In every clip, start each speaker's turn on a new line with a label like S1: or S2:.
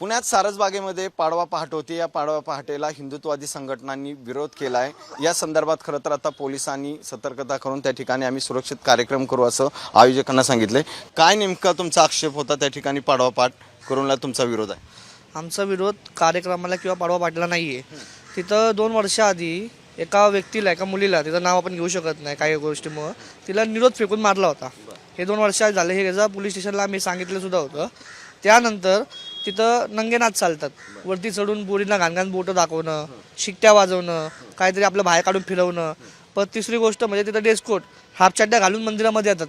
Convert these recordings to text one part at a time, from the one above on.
S1: पुण्यात सारसबागेमध्ये पाडवा पहाट होती. या पाडवा पहाटेला हिंदुत्ववादी संघटनांनी विरोध केला आहे या संदर्भात खरं तर आता पोलिसांनी सतर्कता करून त्या ठिकाणी आम्ही सुरक्षित कार्यक्रम करू असं आयोजकांना सांगितले काय नेमका तुमचा आक्षेप होता? त्या ठिकाणी पाडवा पाठ करूनला तुमचा विरोध आहे.
S2: आमचा विरोध कार्यक्रमाला किंवा पाडवा पाडला नाही आहे तिथं दोन वर्षाआधी एका व्यक्तीला एका मुलीला तिचं नाव आपण घेऊ शकत नाही काही गोष्टीमुळं तिला निरोध फेकून मारला होता. हे दोन वर्षात झाले. हे याचा पोलीस स्टेशनला आम्ही सांगितलं सुद्धा होतं. त्यानंतर तिथं नंगेनाच चालतात. वरती चढून बोरींना घाणघाण बोटं दाखवणं शिकट्या वाजवणं काहीतरी आपलं बाहेर काढून फिरवणं. पण तिसरी गोष्ट म्हणजे तिथं ड्रेसकोट हाफचड्ड्या घालून मंदिरामध्ये येतात.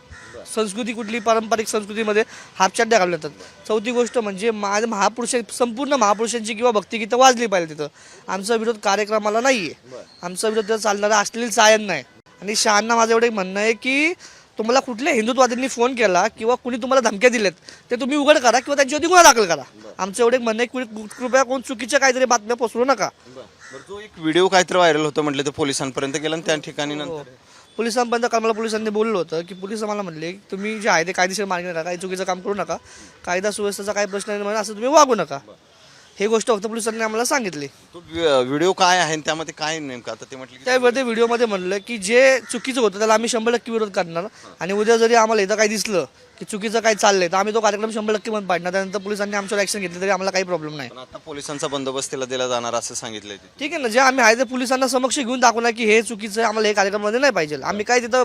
S2: संस्कृती कुठली पारंपरिक संस्कृतीमध्ये हाफचड्ड्या घालून येतात. चौथी गोष्ट म्हणजे मा महापुरुष संपूर्ण महापुरुषांची किंवा भक्तिगीतं वाजली पाहिजे तिथं. आमचा विरोध कार्यक्रमाला नाही आहे आमचा विरोध तिथं चालणारा असलेली सायन नाही. आणि शहांना माझं एवढं एक म्हणणं आहे की तुम्हाला कुठल्या हिंदुत्वाद्यांनी फोन केला किंवा कुणी तुम्हाला धमक्या दिल्यात ते तुम्ही उघड करा किंवा त्यांच्यावरती गुन्हा दाखल करा. आमचं एवढं एक म्हणणं आहे की कृपया कोण चुकीच्या काहीतरी बातम्या पसरू नका.
S1: बरं. जो एक व्हिडिओ काहीतरी व्हायरल होतो म्हटलं ते पोलिसांपर्यंत गेला आणि त्या ठिकाणी नंतर?
S2: पोलिसांपर्यंत काल मला पोलिसांनी बोललं होतं की पोलीस मला म्हणले की तुम्ही जे आहे ते कायदेशीर मार्ग नका काही चुकीचं काम करू नका. कायदा सुव्यवस्थेचा काही प्रश्न निर्माण असं तुम्ही वागू नका. हे गोष्ट फक्त पोलिसांनी आम्हाला सांगितली.
S1: तो व्हिडिओ काय आहे आणि त्यामध्ये काय नेमकं? आता ते म्हटलं की
S2: त्यामध्ये व्हिडिओमध्ये म्हणलं की जे चुकीचं होतं त्याला आम्ही शंभर टक्के विरोध करणार. आणि उद्या जरी आम्हाला इथं काही दिसलं की चुकीचं काही चाललंय तर आम्ही तो कार्यक्रम शंभर टक्के बंद पाडणार. त्यानंतर पोलिसांनी आमच्यावर ॲक्शन घेतली तरी आम्हाला काही प्रॉब्लेम नाही.
S1: पण आता पोलिसांचा बंदोबस्त तिला दिला जाणार असं सांगितलंय ते.
S2: ठीक आहे ना जे आम्ही आहे ते पोलिसांना समक्ष घेऊन दाखवणार की हे चुकीचं आहे आम्हाला हे कार्यक्रमामध्ये नाही पाहिजे. आम्ही काय तिथं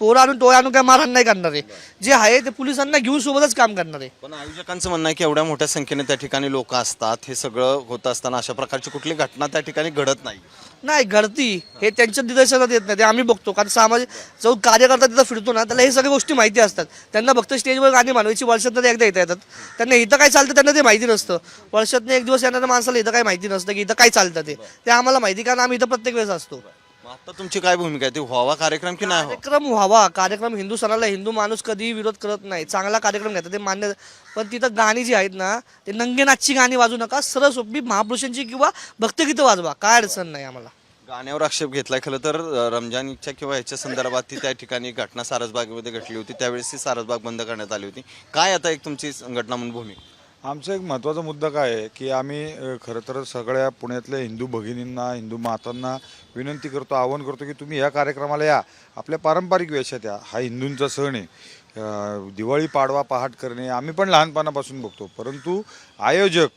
S2: पोरं आणून टोळ्या आणून काय मारहाण नाही करणार आहे. जे आहे ते पोलिसांना घेऊन सोबतच काम करणार आहे.
S1: पण आयोजकांचं म्हणणं आहे की एवढ्या मोठ्या संख्येने त्या ठिकाणी लोक असतात हे सगळं होत असताना अशा प्रकारची कुठली घटना त्या ठिकाणी घडत नाही.
S2: नाही घडती. हे त्यांच्या निदर्शनात येत नाही. ते आम्ही बघतो. कारण सामाजिक जो कार्यकर्ता तिथं फिरतो ना त्याला हे सगळ्या गोष्टी माहिती असतात. त्यांना फक्त स्टेजवर गाणी मानवायची वर्षात एकदा येता येतात. त्यांना इथं काय चालतं त्यांना ते माहिती नसतं. वर्षातनं एक दिवस येणाऱ्या माणसाला इथं काय माहिती नसतं की इथं काय चालतं ते. ते आम्हाला माहिती कारण आम्ही इथं प्रत्येक वेळेस असतो.
S1: मग आता तुमची काय भूमिका आहे? ती व्हावा कार्यक्रम की नाही व्हावा?
S2: कार्यक्रम व्हावा. कार्यक्रम हिंदू सणाला हिंदू माणूस कधीही विरोध करत नाही. चांगला कार्यक्रम घेतात ते मान्य पण तिथं गाणी जी आहेत ना ते नंगेनाथची गाणी वाजू नका. सरळ सोपी महापुरुषांची किंवा भक्तगीतं वाजवा. काय अडचण नाही आम्हाला.
S1: गाण्यावर आक्षेप घेतलाय खरं तर अं, रमजानच्या किंवा ह्याच्या संदर्भात ती त्या ठिकाणी घटना सारसबागेमध्ये घडली होती. त्यावेळेस ती सारसबाग बंद करण्यात आली होती. काय आता एक तुमची संघटना म्हणून भूमिका?
S3: आमचा एक महत्त्वाचा मुद्दा काय आहे की आम्ही खरं तर सगळ्या पुण्यातल्या हिंदू भगिनींना हिंदू मातांना विनंती करतो आवाहन करतो की तुम्ही या कार्यक्रमाला या. आपल्या पारंपरिक वेशात या. हा हिंदूंचा सण आहे. दिवाळी पाडवा पहाट करणे आम्ही पण लहानपणापासून बघतो. परंतु आयोजक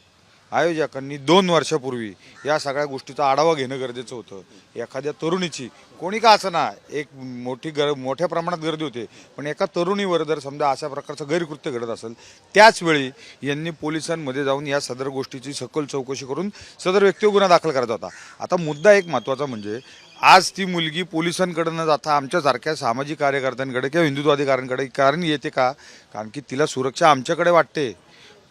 S3: आयोजकांनी दोन वर्षापूर्वी या सगळ्या गोष्टीचा आढावा घेणं गरजेचं होतं. एखाद्या तरुणीची कोणी का असं ना एक मोठी गर मोठ्या प्रमाणात गर्दी होते पण एका तरुणीवर जर समजा अशा प्रकारचं गैरकृत्य घडत असेल त्याचवेळी यांनी पोलिसांमध्ये जाऊन या सदर गोष्टीची सखोल चौकशी करून सदर व्यक्तीवर गुन्हा दाखल करायचा होता. आता मुद्दा एक महत्त्वाचा म्हणजे आज ती मुलगी पोलिसांकडे न जाता आमच्यासारख्या सामाजिक कार्यकर्त्यांकडे किंवा हिंदुत्वाधिकाऱ्यांकडे कारण येते का? कारण की तिला सुरक्षा आमच्याकडे वाटते.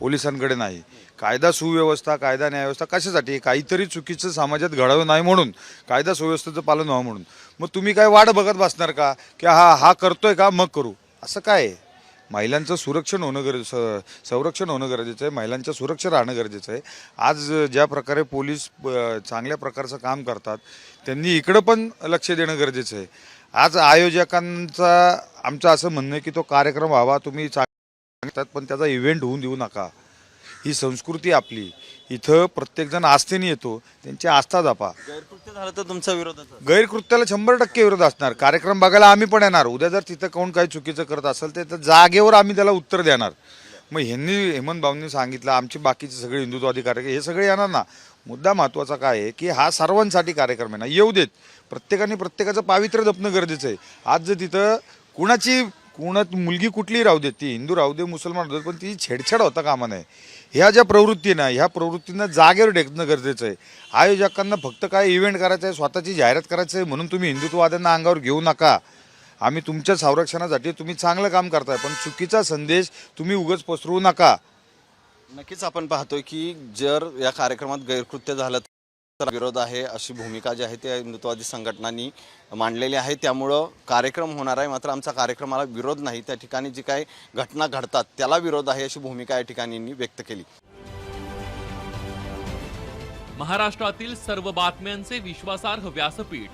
S3: पोलिसांकडे नाही. कायदा सुव्यवस्था कायदा न्यायव्यवस्था कशासाठी? काहीतरी चुकीचं समाजात घडावं नाही म्हणून कायदा सुव्यवस्थेचं पालन व्हावं म्हणून. मग तुम्ही काय वाट बघत बसणार का? की हा हा करतोय का? मग करू. असं काय? आहे महिलांचं सुरक्षण होणं गरजेचं संरक्षण होणं गरजेचं आहे. महिलांच्या सुरक्षा राहणं गरजेचं आहे. आज ज्या प्रकारे पोलीस चांगल्या प्रकारचं काम करतात त्यांनी इकडं पण लक्ष देणं गरजेचं आहे. आज आयोजकांचा आमचं असं म्हणणं आहे की तो कार्यक्रम व्हावा. तुम्ही सांगतात पण त्याचा इव्हेंट होऊन देऊ नका. ही संस्कृती आपली. इथं प्रत्येकजण आस्थेने येतो. त्यांची आस्था जपा.
S1: गैरकृत्य झालं तर तुमचा विरोधाचा
S3: गैरकृत्याला शंभर टक्के विरोध असणार. कार्यक्रम बघायला आम्ही पण येणार. उद्या जर तिथं कोण काही चुकीचं करत असेल तर त्या जागेवर आम्ही त्याला उत्तर देणार. मग ह्यांनी हेमंत भाऊंनी सांगितलं आमची बाकीचे सगळे हिंदुत्वादी कार्यक्रम हे सगळे येणार ना. मुद्दा महत्त्वाचा काय आहे की हा सर्वांसाठी कार्यक्रम आहे ना. येऊ देत. प्रत्येकाने प्रत्येकाचं पावित्र्य जपणं गरजेचं आहे. आज जर तिथं कुणाची कोणत मुलगी कुठलीही राहू देत ती हिंदू राहू दे मुसलमान राहू दे पण ती छेडछाड होता कामा नये. ह्या ज्या प्रवृत्ती ना ह्या प्रवृत्तींना जागेवर टेकणं गरजेचं आहे. आयोजकांना फक्त काय इव्हेंट करायचं आहे स्वतःची जाहिरात करायचं आहे म्हणून तुम्ही हिंदुत्ववाद्यांना अंगावर घेऊ नका. आम्ही तुमच्या संरक्षणासाठी तुम्ही चांगलं काम करताय पण चुकीचा संदेश तुम्ही उगच पसरवू नका.
S1: नक्कीच आपण पाहतोय की जर या कार्यक्रमात गैरकृत्य झालं विरोध आहे अशी भूमिका जी आहे ती हिंदुत्ववादी संघटनांनी मांडलेली आहे. त्यामुळं कार्यक्रम होणार आहे. मात्र आमचा कार्यक्रमाला विरोध नाही. त्या ठिकाणी जी काही घटना घडतात त्याला विरोध आहे अशी भूमिका या ठिकाणी व्यक्त केली.
S4: महाराष्ट्रातील सर्व बातम्यांचे विश्वासार्ह व्यासपीठ.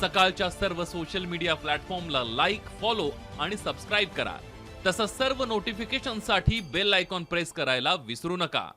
S4: सकाळच्या सर्व सोशल मीडिया प्लॅटफॉर्मला लाईक फॉलो आणि सबस्क्राईब करा. तसंच सर्व नोटिफिकेशनसाठी बेल आयकॉन प्रेस करायला विसरू नका.